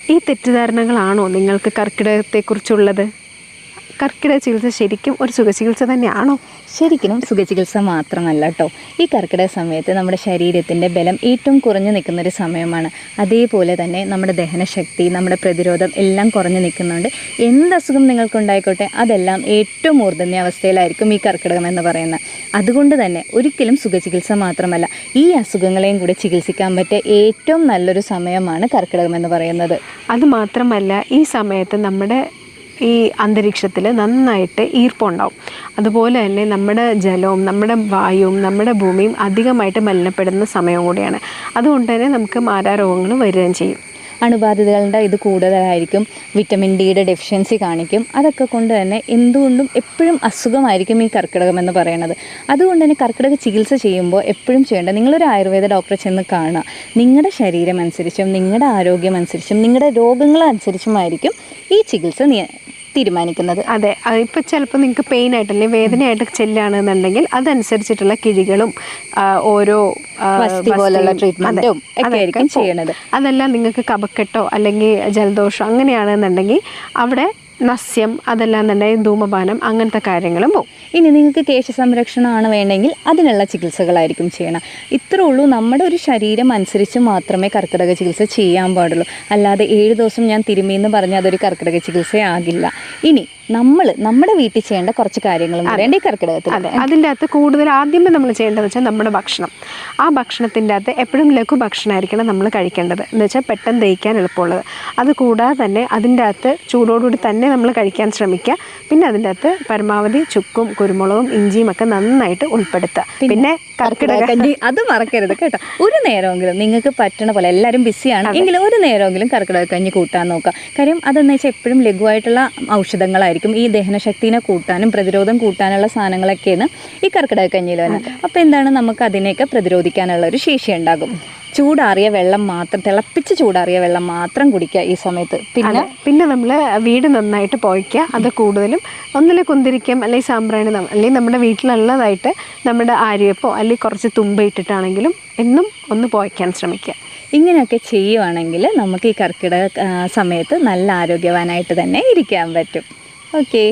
ഈ തെറ്റിദ്ധാരണകളാണോ നിങ്ങൾക്ക് കർക്കിടകത്തെക്കുറിച്ചുള്ളത്? കർക്കിടക ചികിത്സ ശരിക്കും ഒരു സുഖചികിത്സ തന്നെയാണോ? ശരിക്കും സുഖചികിത്സ മാത്രമല്ല കേട്ടോ. ഈ കർക്കിടക സമയത്ത് നമ്മുടെ ശരീരത്തിന്റെ ബലം ഏറ്റവും കുറഞ്ഞു നിൽക്കുന്ന ഒരു സമയമാണ്. അതേപോലെ തന്നെ നമ്മുടെ ദഹനശക്തി നമ്മുടെ പ്രതിരോധം എല്ലാം കുറഞ്ഞു നിൽക്കുന്നുണ്ട്. എന്ത് അസുഖം നിങ്ങൾക്കുണ്ടായിക്കോട്ടെ അതെല്ലാം ഏറ്റവും മൂർധന്യ അവസ്ഥയിലായിരിക്കും ഈ കർക്കിടകം എന്ന് പറയുന്നത്. അതുകൊണ്ട് തന്നെ ഒരിക്കലും സുഖചികിത്സ മാത്രമല്ല ഈ അസുഖങ്ങളെയും കൂടെ ചികിത്സിക്കാൻ പറ്റിയ ഏറ്റവും നല്ലൊരു സമയമാണ് കർക്കിടകം എന്ന് പറയുന്നത്. അത് മാത്രമല്ല ഈ സമയത്ത് നമ്മുടെ ഈ അന്തരീക്ഷത്തിൽ നന്നായിട്ട് ഈർപ്പുണ്ടാവും അതുപോലെ തന്നെ നമ്മുടെ ജലവും നമ്മുടെ വായുവും നമ്മുടെ ഭൂമിയും അധികമായിട്ട് മലിനപ്പെടുന്ന സമയം കൂടിയാണ്. അതുകൊണ്ട് തന്നെ നമുക്ക് മാരാരോഗങ്ങൾ വരികയും ചെയ്യും. അണുബാധിതകളുടെ ഇത് കൂടുതലായിരിക്കും. വിറ്റമിൻ ഡിയുടെ ഡെഫിഷ്യൻസി കാണിക്കും. അതൊക്കെ കൊണ്ട് തന്നെ എന്തുകൊണ്ടും എപ്പോഴും അസുഖമായിരിക്കും ഈ കർക്കിടകം എന്ന് പറയുന്നത്. അതുകൊണ്ട് തന്നെ കർക്കിടക ചികിത്സ ചെയ്യുമ്പോൾ എപ്പോഴും ചെയ്യേണ്ട നിങ്ങളൊരു ആയുർവേദ ഡോക്ടറെ ചെന്ന് കാണുക. നിങ്ങളുടെ ശരീരം അനുസരിച്ചും നിങ്ങളുടെ ആരോഗ്യം അനുസരിച്ചും നിങ്ങളുടെ രോഗങ്ങളനുസരിച്ചുമായിരിക്കും ഈ ചികിത്സ തീരുമാനിക്കുന്നത്. അതെ ഇപ്പം ചിലപ്പോൾ നിങ്ങൾക്ക് പെയിൻ ആയിട്ട് അല്ലെങ്കിൽ വേദനയായിട്ട് ചെല്ലുകയാണെന്നുണ്ടെങ്കിൽ അതനുസരിച്ചിട്ടുള്ള കിഴികളും ഓരോ പോലുള്ള ട്രീറ്റ്മെന്റും ഒക്കെ ആയിരിക്കും ചെയ്യണത്. അതെല്ലാം നിങ്ങൾക്ക് കപക്കെട്ടോ അല്ലെങ്കിൽ ജലദോഷം അങ്ങനെയാണെന്നുണ്ടെങ്കിൽ അവിടെ നസ്യം അതെല്ലാം തന്നെ ധൂമപാനം അങ്ങനത്തെ കാര്യങ്ങളും പോകും ഇനി നിങ്ങൾക്ക് കേശ സംരക്ഷണമാണ് വേണ്ടെങ്കിൽ അതിനുള്ള ചികിത്സകളായിരിക്കും ചെയ്യണം. ഇത്രേ ഉള്ളൂ. നമ്മുടെ ഒരു ശരീരം അനുസരിച്ച് മാത്രമേ കർക്കിടക ചികിത്സ ചെയ്യാൻ പാടുള്ളൂ. അല്ലാതെ ഏഴ് ദിവസം ഞാൻ തിരുമ്മി എന്ന് പറഞ്ഞാൽ അതൊരു കർക്കിടക ചികിത്സയാകില്ല ഇനി നമ്മൾ നമ്മുടെ വീട്ടിൽ ചെയ്യേണ്ട കുറച്ച് കാര്യങ്ങളും കൂടെയുണ്ട് ഈ കർക്കിടകത്തിൽ? അതെ. അതിന്റെ അകത്ത് കൂടുതൽ ആദ്യമേ നമ്മൾ ചെയ്യേണ്ടതെന്ന് വെച്ചാൽ നമ്മുടെ ഭക്ഷണം. ആ ഭക്ഷണത്തിന്റെ അകത്ത് എപ്പോഴും ലഘു ഭക്ഷണമായിരിക്കണം നമ്മൾ കഴിക്കേണ്ടത്. എന്ന് വെച്ചാൽ പെട്ടെന്ന് ദഹിക്കാൻ എളുപ്പമുള്ളത്. അത് കൂടാതെ തന്നെ അതിന്റെ അകത്ത് ചൂടോടുകൂടി തന്നെ നമ്മൾ കഴിക്കാൻ ശ്രമിക്കുക പിന്നെ അതിന്റെ അകത്ത് പരമാവധി ചുക്കും കുരുമുളകും ഇഞ്ചിയും ഒക്കെ നന്നായിട്ട് ഉൾപ്പെടുത്തുക. പിന്നെ കർക്കിടകഞ്ഞി അത് മറക്കരുത് കേട്ടോ. ഒരു നേരമെങ്കിലും നിങ്ങൾക്ക് പറ്റണ പോലെ എല്ലാവരും ബിസിയാണ്. എങ്കിലും ഒരു നേരമെങ്കിലും കർക്കിടകഞ്ഞി കൂട്ടാൻ നോക്കുക. കാര്യം അതെന്ന് വെച്ചാൽ എപ്പോഴും ലഘുവായിട്ടുള്ള ഔഷധങ്ങളായിരിക്കും. ഈ ദഹനശക്തിനെ കൂട്ടാനും പ്രതിരോധം കൂട്ടാനുള്ള സാധനങ്ങളൊക്കെയാണ് ഈ കർക്കിടകഞ്ഞിയിൽ വരുന്നത്. അപ്പോൾ എന്താണ് നമുക്ക് അതിനെയൊക്കെ പ്രതിരോധിക്കാനുള്ള ഒരു ശേഷി ഉണ്ടാകും. ചൂടാറിയ വെള്ളം മാത്രം തിളപ്പിച്ച് ചൂടാറിയ വെള്ളം മാത്രം കുടിക്കുക ഈ സമയത്ത്. പിന്നെ? പിന്നെ നമ്മൾ വീട് നന്നായിട്ട് പോയിക്കുക അത് കൂടുതലും ഒന്നിലെ കുന്തിരിക്കം അല്ലെങ്കിൽ സാമ്പ്രാണി അല്ലെങ്കിൽ നമ്മുടെ വീട്ടിലുള്ളതായിട്ട് നമ്മുടെ ആര്യപ്പോ അല്ലെങ്കിൽ കുറച്ച് തുമ്പ ഇട്ടിട്ടാണെങ്കിലും എന്നും ഒന്ന് പോയിക്കാൻ ശ്രമിക്കുക. ഇങ്ങനെയൊക്കെ ചെയ്യുവാണെങ്കിൽ നമുക്ക് ഈ കർക്കിടക സമയത്ത് നല്ല ആരോഗ്യവാനായിട്ട് തന്നെ ഇരിക്കാൻ പറ്റും. ഓക്കേ.